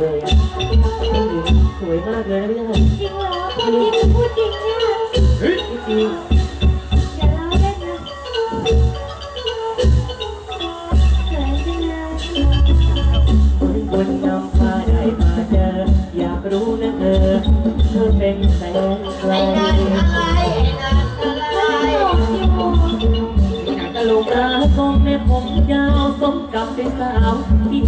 เลยอะสวยมากเลยนะพี่ชายจริงเหรอพูดจริงพูดจริงใช่ไหมเฮ้ยจริงอย่าเล่าเล่นนะเขินจังเลยคนบนนำพาได้มาเจอ อยากรู้นะเธอ เธอเป็นแสงไกลไอ้นั่นอะไรไอ้นั่นอะไรตลกราคงแม่ผมยาวสมกับเป็นสาวที่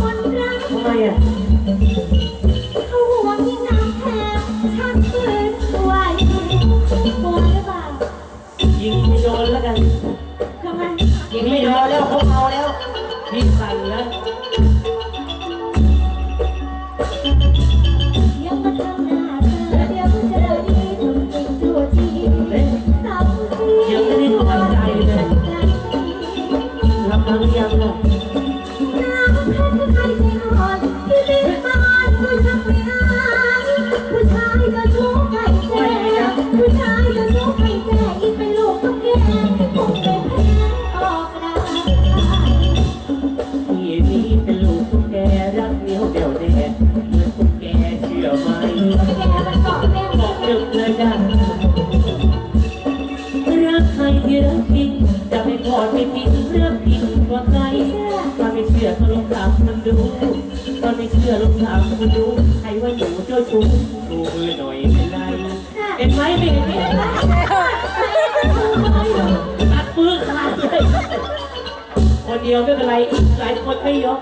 คนรัก ทำไมอะเขาห่วงยิ่งน้ำแข็งชักปืนไหวกลัวหรือเปล่ายิงให้โดนแล้วกันทำไมยิงไม่โดนแล้วเขาเมาแล้วพี่สั่นแล้วยังมาทำหน้าเธอเดี๋ยวเจอดีถูกจริงถูกจริงเอ๊ะสาวสียังไม่ได้ทำใจเลยรับมาหรือยังล่ะ ที่นี่เป็นลูกตุ๊กแกรักเหนียวเดี่ยวแน่เหมือนตุ๊กแกเชื่อไหมแกมันเกาะแม่บอกหนึ่งเลยจ้ะรักใครที่รักจริงจะไม่ทอดไม่ทิ้งรื่องจริงกว่าใครตอนไม่เชื่อก็ลองถามมันดูตอนไม่เชื่อลองถามมันดูใครว่าหนูเจ้าชู้ดูมือหน่อย เป็นไรเห็นไหมไม่เห็นไหมตัดมือขาดเลยคนเดียวไม่เป็นไรอีกหลายคนไม่ยก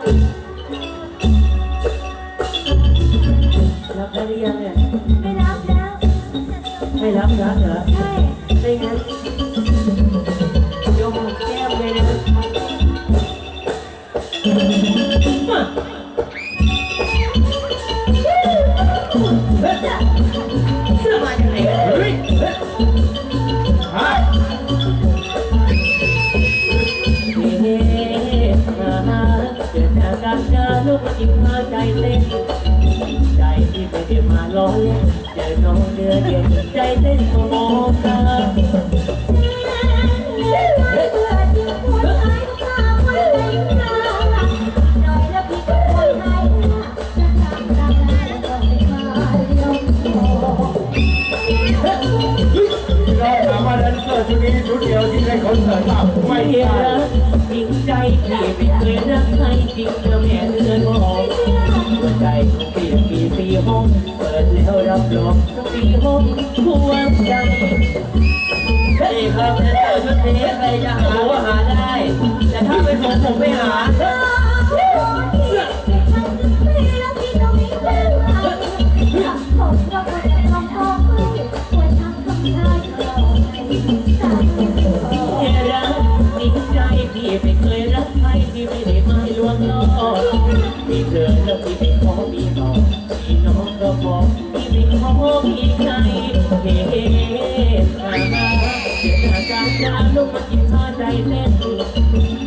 รับได้หรือยังเนี่ยไม่รับแล้ว ไม่รับรักเหรอ ใช่ เกิดจากกรเจอลูกจิตมาใจเต้น ใจที่ไม่ได้มาล้อเล่นเจอน้องเดือเย็นใจเต้นก็มองตาเราถามว่าแดนเซอร์ชุดนี้ชุดเดียวที่ได้คอนเสิร์ตเปล่าไม่ไม่ใช่ รักจริงใจพี่ไม่เคยรักใครจริงนะแม่เดือนบอกหัวใจของพี่มีสี่ห้องเปิดแล้วรับรองทั้งสี่ห้องหัวใจนี่ครับแดนเซอชุดนี้ใครจะหาว่าหาได้ แต่ถ้าเป็นผมผมไม่หาแต่อมีน้องก็บอพี่ไม่ขอมีใครเฮ้เฮ้มามาเดี๋ยวจากการลูกมากินข้าใจเต้น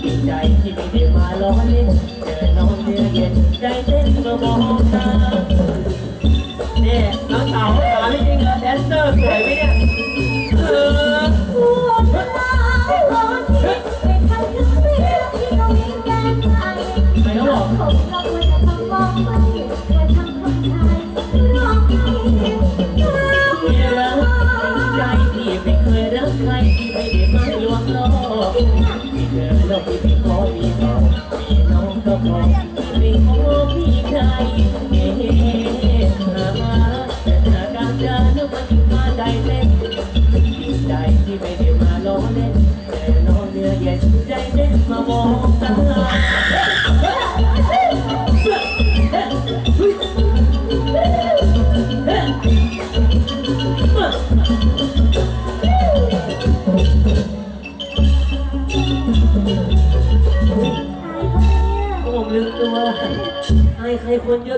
ดีใจที่ไม่ได้มาล้อเล่น พี่ชาย ใครคนเยอะ